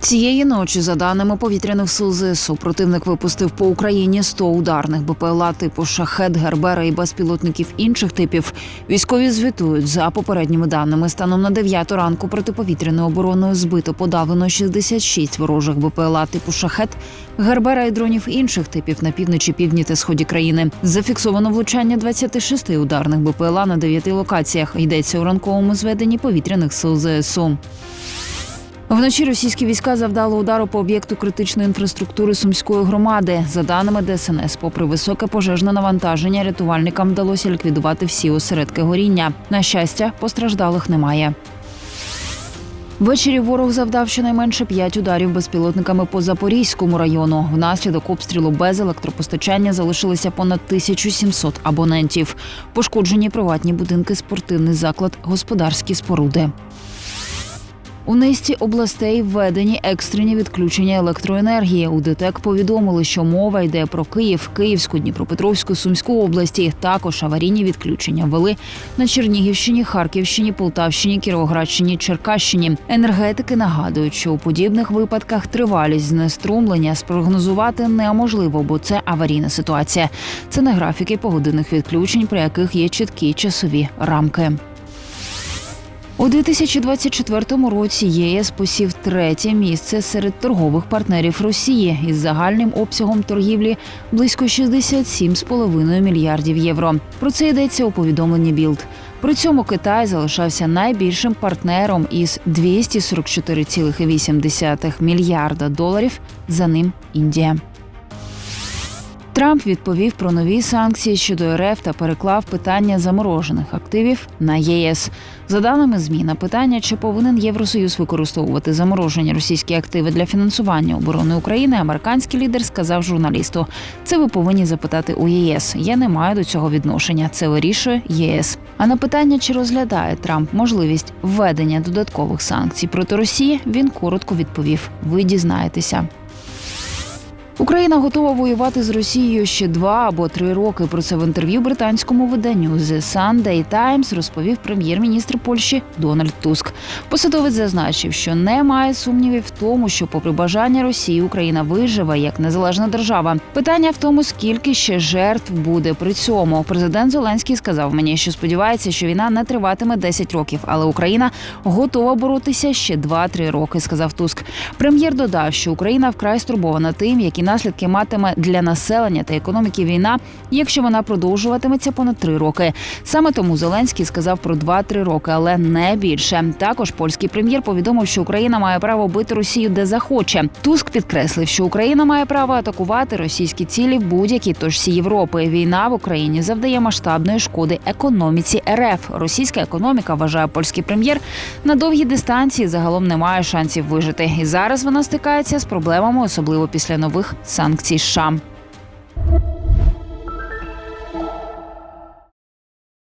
Цієї ночі, за даними повітряних сил ЗСУ, противник випустив по Україні 100 ударних БПЛА типу шахет, гербера і безпілотників інших типів. Військові звітують за попередніми даними. Станом на 9 ранку протиповітряною обороною збито подавлено 66 ворожих БПЛА типу шахет, гербера і дронів інших типів на півночі, півдні та сході країни. Зафіксовано влучання 26 ударних БПЛА на 9 локаціях. Йдеться у ранковому зведенні повітряних сил ЗСУ. Вночі російські війська завдали удару по об'єкту критичної інфраструктури сумської громади. За даними ДСНС, попри високе пожежне навантаження, рятувальникам вдалося ліквідувати всі осередки горіння. На щастя, постраждалих немає. Ввечері ворог завдав щонайменше п'ять ударів безпілотниками по Запорізькому району. Внаслідок обстрілу без електропостачання залишилися понад 1700 абонентів. Пошкоджені приватні будинки, спортивний заклад, господарські споруди. У низці областей введені екстрені відключення електроенергії. У ДТЕК повідомили, що мова йде про Київ, Київську, Дніпропетровську, Сумську області. Також аварійні відключення ввели на Чернігівщині, Харківщині, Полтавщині, Кіровоградщині, Черкащині. Енергетики нагадують, що у подібних випадках тривалість знеструмлення спрогнозувати неможливо, бо це аварійна ситуація. Це не графіки погодинних відключень, при яких є чіткі часові рамки. У 2024 році ЄС посів третє місце серед торгових партнерів Росії із загальним обсягом торгівлі близько 67,5 мільярдів євро. Про це йдеться у повідомленні Білд. При цьому Китай залишався найбільшим партнером із 244,8 мільярда доларів. За ним Індія. Трамп відповів про нові санкції щодо РФ та переклав питання заморожених активів на ЄС. За даними ЗМІ, на питання, чи повинен Євросоюз використовувати заморожені російські активи для фінансування оборони України, американський лідер сказав журналісту: це ви повинні запитати у ЄС. Я не маю до цього відношення. Це вирішує ЄС. А на питання, чи розглядає Трамп можливість введення додаткових санкцій проти Росії, він коротко відповів: ви дізнаєтеся. Україна готова воювати з Росією ще два або три роки. Про це в інтерв'ю британському виданню The Sunday Times розповів прем'єр-міністр Польщі Дональд Туск. Посадовець зазначив, що немає сумнівів в тому, що, попри бажання Росії, Україна виживе як незалежна держава. Питання в тому, скільки ще жертв буде при цьому. Президент Зеленський сказав мені, що сподівається, що війна не триватиме 10 років, але Україна готова боротися ще 2-3 роки. Сказав Туск. Прем'єр додав, що Україна вкрай стурбована тим, які наслідки матиме для населення та економіки війна, якщо вона продовжуватиметься понад три роки. Саме тому Зеленський сказав про 2-3 роки, але не більше. Також польський прем'єр повідомив, що Україна має право бити Росію де захоче. Туск підкреслив, що Україна має право атакувати російські цілі в будь-якій точці Європи. Війна в Україні завдає масштабної шкоди економіці РФ. Російська економіка вважає польський прем'єр на довгій дистанції загалом не має шансів вижити. І зараз вона стикається з проблемами, особливо після нових санкцій. США.